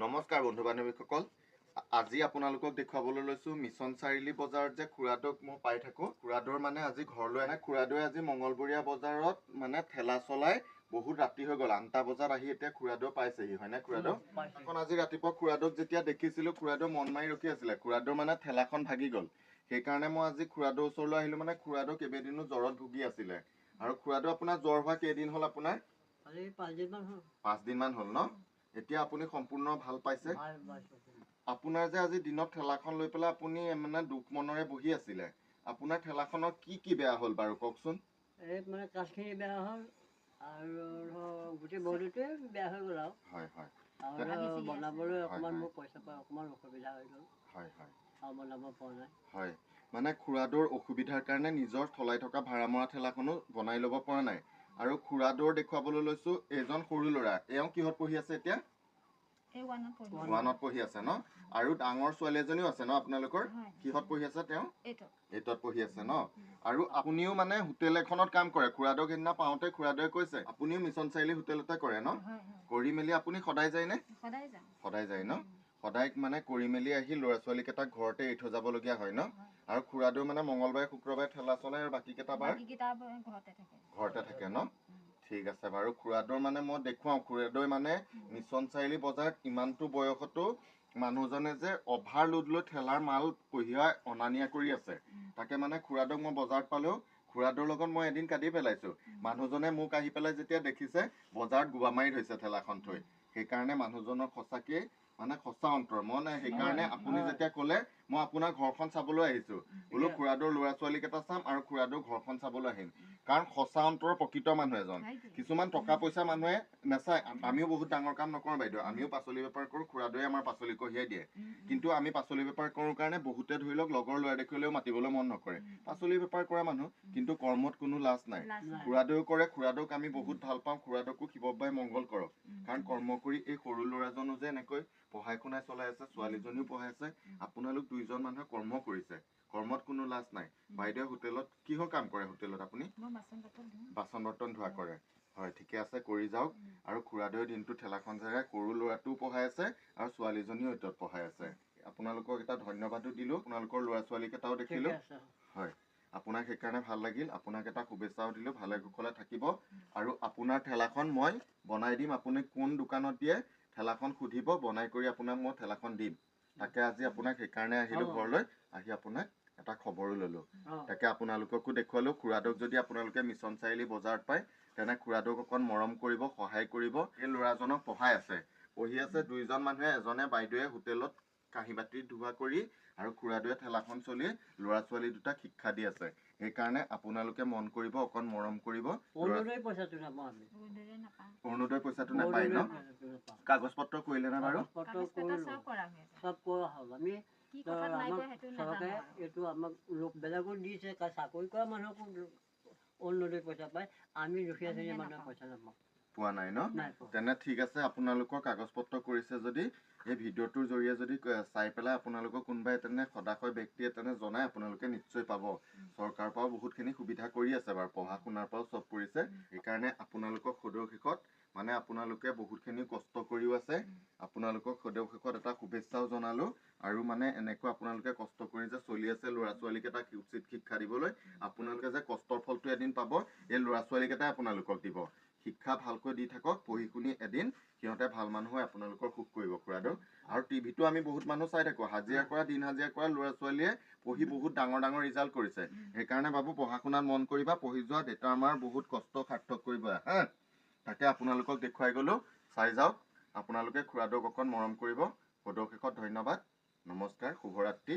নমস্কাৰ বন্ধু বান্ধৱীসকল আজি আপোনালোকক দেখুৱাবলৈ লৈছো মিছন চাৰিআলি বজাৰত যে খুৰাদক মই পাই থাকো। খুৰাদৰ মানে আজি ঘৰলৈ আহে। খুৰাদৈ আজি মঙলবৰীয়া বজাৰত মানে ঠেলা চলাই বহুত ৰাতি হৈ গ'ল। আঠটা বজাত আহি এতিয়া খুৰাদৌ পাইছেহি হয়নে খুৰাদৌ এখন আজি ৰাতিপুৱা খুৰাদৌক যেতিয়া দেখিছিলো খুৰাদৌ মন মাৰি ৰখি আছিলে। খুৰাদৌৰ মানে ঠেলাখন ভাগি গ'ল। সেইকাৰণে মই আজি খুৰাদৌৰ ওচৰলৈ আহিলো। মানে খুৰাদৌ কেইবাদিনো জ্বৰত ভুগি আছিলে। আৰু খুৰাদৌ আপোনাৰ জ্বৰ হোৱা কেইদিন হ'ল আপোনাৰ? পাঁচদিনমান হ'ল ন? এতিয়া আপুনি সম্পূৰ্ণ ভাল পাইছে। আপোনাৰ যে আজি দিনত ঠেলাখন লৈ পেলাই আপুনি মানে দুখ মনেৰে বহি আছিলে। আপোনাৰ ঠেলাখনৰ কি কি বেয়া হ'ল বাৰু কওকচোন? এই মানে কাঠখিনি বেয়া হ'ল আৰু ধৰক গোটেই বডিটোৱে বেয়া হৈ গ'ল আৰু। হয় হয়। আৰু ধৰক বনাবলৈ অকণমান হয়। মোৰ পইচা পাই অকণমান অসুবিধা হৈ গ'ল। হয় হয়। আৰু বনাব পৰা নাই। হয়। মানে খুৰাদৌৰ অসুবিধাৰ কাৰণে নিজৰ চলাই থকা ভাড়া মৰা ঠেলাখনো বনাই ল'ব পৰা নাই। আৰু খুৰাদৌৰ দেখুৱাবলৈ লৈছো এজন সৰু ল'ৰা। এওঁ কিহত পঢ়ি আছে এতিয়া? এই ওৱানত পঢ়ি আছে। ন? আৰু ডাঙৰ ছোৱালী এজনীও আছে ন আপোনালোকৰ। কিহত পঢ়ি আছে তেওঁ? এইটো এইটত পঢ়ি আছে ন? আৰু আপুনিও মানে হোটেল এখনত কাম কৰে। খুৰাদৌক সেইদিনা পাওঁতে খুৰাদৌৱে কৈছে আপুনিও মিছন চাৰিআলি হোটেলতে কৰে ন? কৰি মেলি আপুনি সদায় যায়নে? সদায় যাওঁ। সদায় যায় ন? সদায় মানে কৰি মেলি আহি ল'ৰা ছোৱালীকেইটাক ঘৰতে এৰি থৈ যাবলগীয়া হয় ন। আৰু খুৰাদৌ মানে মঙলবাৰে শুক্ৰবাৰে ঠেলা চলাই আৰু বাকী কেইটা বাৰ বাকীকেইটা ঘৰতে থাকে। ন? ঠিক আছে বাৰু। খুৰাদৌৰ মানে মই দেখুৱাওঁ খুৰাদৌৰ মানে মিছন চাৰিআলি বজাৰত ইমানটো বয়সতো মানুহজনে যে অভাৰলোড লৈ ঠেলাৰ মাল কঢ়িয়াই অনা নিয়া কৰি আছে। তাকে মানে খুৰাদৌক মই বজাৰত পালেও খুৰাদৌৰ লগত মই এদিন কাটি পেলাইছো। মানুহজনে মোক আহি পেলাই যেতিয়া দেখিছে বজাৰত গোবা মাৰি থৈছে ঠেলাখন থৈ। সেইকাৰণে মানুহজনৰ সঁচাকে মানে সঁচা অন্তৰ মই মানে সেইকাৰণে আপুনি। যেতিয়া ক'লে মই আপোনাৰ ঘৰখন চাবলৈ আহিছো। বোলো খুৰাদৌৰ ল'ৰা ছোৱালী কেইটা চাম আৰু খুৰাদৌৰ ঘৰখন চাবলৈ আহিম। কাৰণ সঁচা অন্তৰৰ প্ৰকৃত মানুহ এজন। কিছুমান টকা পইচা মানুহে নাচায়। আম- আমিও বহুত ডাঙৰ কাম নকৰোঁ বাইদেউ। আমিও পাচলি বেপাৰ কৰোঁ খুৰাদৌৱে আমাৰ পাচলি কঢ়িয়াই দিয়ে। কিন্তু আমি পাচলি বেপাৰ কৰোঁ কাৰণে বহুতে ধৰি লওক লগৰ ল'ৰা দেখিলেও মাতিবলৈ মন নকৰে। পাচলি বেপাৰ কৰা মানুহ কিন্তু কৰ্মত কোনো লাজ নাই। নাই। খুৰাদৌও কৰে খুৰাদৌক আমি বহুত ভাল পাওঁ খুৰাদৌকো শিৱবাই মংগল কৰক। কাৰণ কৰ্ম কৰি এই সৰু ল'ৰাজনো যে এনেকৈ পঢ়াই শুনাই চলাই আছে ছোৱালীজনীও পঢ়াই আছে আপোনালোক দুইজন মানুহে কৰ্ম কৰিছে। কৰ্মত কোনো লাজ নাই। বাইদেউ হোটেলত কিহৰ কাম কৰে হোটেলত আপুনি? বাচন বৰ্তন ধোৱা কৰে। হয় ঠিকে আছে কৰি যাওক। আৰু খুৰাদৌৰ দিনটো ঠেলাখন জেগাই সৰু ল'ৰাটোও পঢ়াই আছে আৰু ছোৱালীজনীও এইটত পঢ়াই আছে। আপোনালোকক এটা ধন্যবাদো দিলো। আপোনালোকৰ ল'ৰা ছোৱালী কেইটাও ঠিকে দেখিলো হয় আপোনাক সেইকাৰণে ভাল লাগিল। আপোনাক এটা শুভেচ্ছাও দিলো। ভালে কুশলে থাকিব। আৰু আপোনাৰ ঠেলাখন মই বনাই দিম। আপুনি কোন দোকানত দিয়ে ঠেলাখন সুধিব বনাই কৰি আপোনাক মই ঠেলাখন দিম। তাকে আজি আপোনাক সেইকাৰণে আহিলো। ঘৰলৈ আহি আপোনাক এটা খবৰো ললো। তাকে আপোনালোককো দেখুৱালো খুৰাদৌক যদি আপোনালোকে মিছন চাৰিআলি বজাৰত পায় তেনে খুৰাদৌক অকণ মৰম কৰিব সহায় কৰিব। এই ল'ৰাজনক পঢ়াই আছে। পঢ়ি আছে দুইজন মানুহে এজনে বাইদেৱে হোটেলত কাঁহী বাতি ধোৱা কৰি আৰু খুৰাদৌৱে ঠেলাখন চলি ল'ৰা ছোৱালী দুটাক শিক্ষা দি আছে। সেইকাৰণে আপোনালোকে মন কৰিব অকণ মৰম কৰিব। অৰুণোদয় পইচাটো নাপায় ন? কাগজ পত্ৰ কৰিলে নে বাৰু? চৰকাৰে। এইটো আমাক দিছে চাকৰি কৰা মানুহকো অৰুণোদয় পইচা পায়। আমি দুখীয়া শ্ৰেণীৰ মানুহে। পইচা নাপাওঁ। পোৱা নাই ন? তেনে ঠিক আছে আপোনালোকৰ কাগজ পত্ৰ কৰিছে যদি এই ভিডিঅ'টোৰ জৰিয়ে যদি চাই পেলাই আপোনালোকৰ কোনোবাই তেনে সদাশয় ব্যক্তিয়ে তেনে জনাই আপোনালোকে নিশ্চয় পাব। চৰকাৰৰ পৰাও বহুতখিনি সুবিধা কৰি আছে বাৰু পঢ়া শুনাৰ পৰাও চব কৰিছে। সেইকাৰণে আপোনালোকক সদৌ শেষত মানে আপোনালোকে বহুতখিনি কষ্ট কৰিও আছে। আপোনালোকক সদৌ শেষত এটা শুভেচ্ছাও জনালো আৰু মানে এনেকৈ আপোনালোকে কষ্ট কৰি যে চলি আছে ল'ৰা ছোৱালীকেইটাক উচিত শিক্ষা দিবলৈ আপোনালোকে যে কষ্টৰ ফলটো এদিন পাব এই ল'ৰা ছোৱালীকেইটাই আপোনালোকক দিব। শিক্ষা ভালকৈ দি থাকক পঢ়ি শুনি এদিন সিহঁতে ভাল মানুহ হৈ আপোনালোকৰ সুখ কৰিব খুৰাদৌ আৰু টিভিটো আমি বহুত মানুহ চাই থাকো হাজিৰা কৰা দিন হাজিৰা কৰা ল'ৰা ছোৱালীয়ে পঢ়ি বহুত ডাঙৰ ডাঙৰ ৰিজাল্ট কৰিছে। সেইকাৰণে বাবু পঢ়া শুনাত মন কৰিবা পঢ়ি যোৱা দেউতা আমাৰ বহুত কষ্ট সাৰ্থক কৰিবা হা? তাকে আপোনালোকক দেখুৱাই গলো চাই যাওক আপোনালোকে খুৰাদৌক অকণ মৰম কৰিব। সদৌ শেষত ধন্যবাদ নমস্কাৰ শুভৰাত্ৰি।